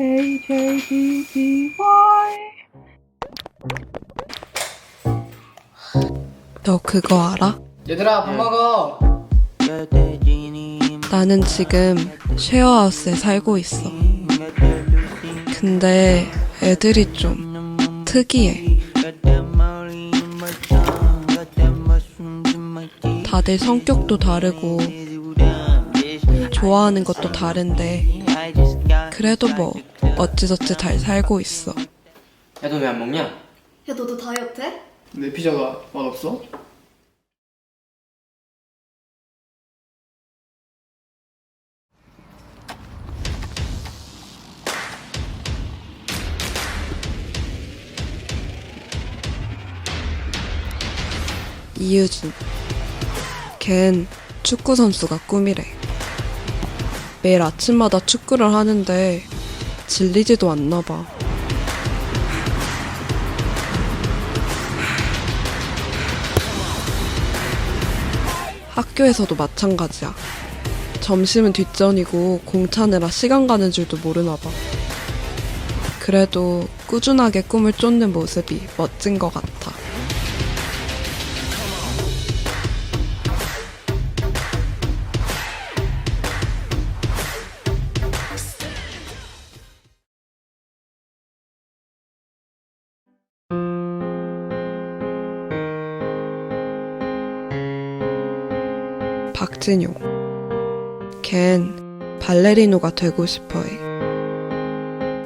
K J D D Y. 너 그거 알아? 얘들아 밥 예. 먹어. 나는 지금 쉐어하우스에 살고 있어. 근데 애들이 좀 특이해. 다들 성격도 다르고 좋아하는 것도 다른데 그래도 뭐 어찌저찌 잘 살고 있어. 야 너 왜 안 먹냐? 야 너도 다이어트 해? 내 피자가 맛없어? 이유준. 걘 축구 선수가 꿈이래. 매일 아침마다 축구를 하는데 질리지도 않나 봐. 학교에서도 마찬가지야. 점심은 뒷전이고 공차느라 시간 가는 줄도 모르나 봐. 그래도 꾸준하게 꿈을 쫓는 모습이 멋진 것 같아. 박진용. 걘 발레리노가 되고 싶어 해.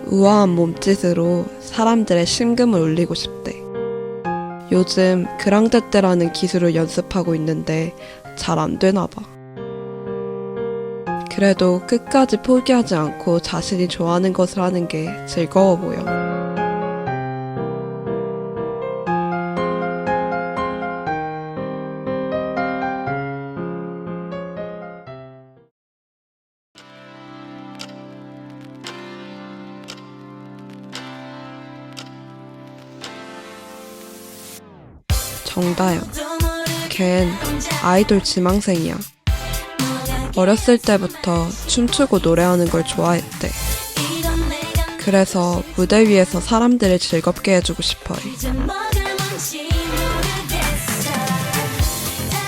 우아한 몸짓으로 사람들의 심금을 울리고 싶대. 요즘 그랑데떼라는 기술을 연습하고 있는데 잘 안 되나 봐. 그래도 끝까지 포기하지 않고 자신이 좋아하는 것을 하는 게 즐거워 보여. 정다연. 걘 아이돌 지망생이야. 어렸을 때부터 춤추고 노래하는 걸 좋아했대. 그래서 무대 위에서 사람들을 즐겁게 해주고 싶어 해.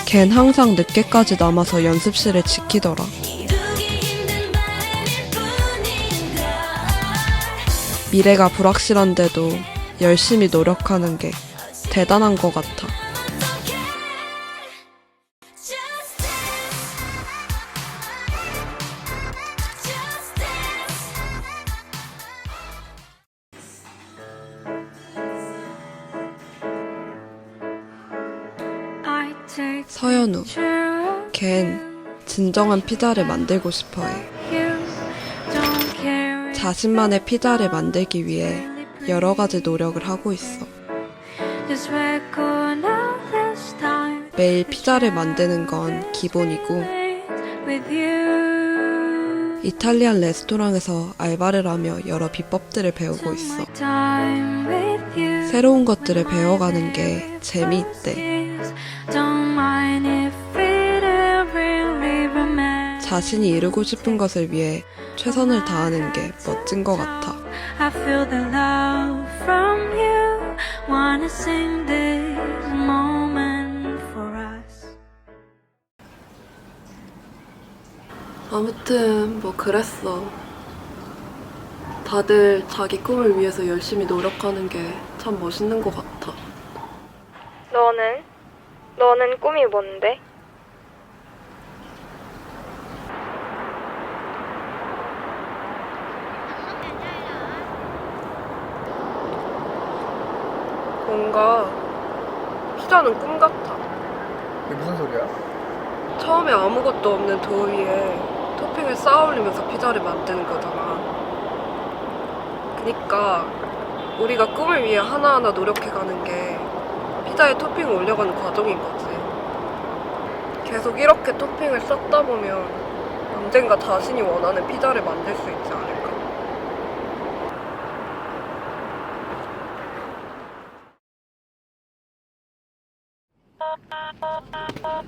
걘 항상 늦게까지 남아서 연습실을 지키더라. 미래가 불확실한데도 열심히 노력하는 게 대단한 것 같아. 서연우. 걘 진정한 피자를 만들고 싶어 해. 자신만의 피자를 만들기 위해 여러 가지 노력을 하고 있어. 매일 피자를 만드는 건 기본이고, 이탈리안 레스토랑에서 알바를 하며 여러 비법들을 배우고 있어. 새로운 것들을 배워가는 게 재미있대. 자신이 이루고 싶은 것을 위해 최선을 다하는 게 멋진 것 같아. Wanna sing this moment for us. 아무튼 뭐 그랬어. 다들 자기 꿈을 위해서 열심히 노력하는 게 참 멋있는 것 같아. 너는? 너는 꿈이 뭔데? 뭔가 피자는 꿈 같아. 이게 무슨 소리야? 처음에 아무것도 없는 도우 위에 토핑을 쌓아 올리면서 피자를 만드는 거잖아. 그니까 우리가 꿈을 위해 하나하나 노력해가는 게 피자에 토핑을 올려가는 과정인 거지. 계속 이렇게 토핑을 쌓다 보면 언젠가 자신이 원하는 피자를 만들 수 있지 않을까.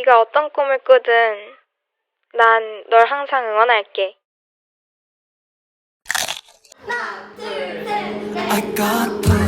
네가 어떤 꿈을 꾸든 난 널 항상 응원할게. I got pushed 더 밀려와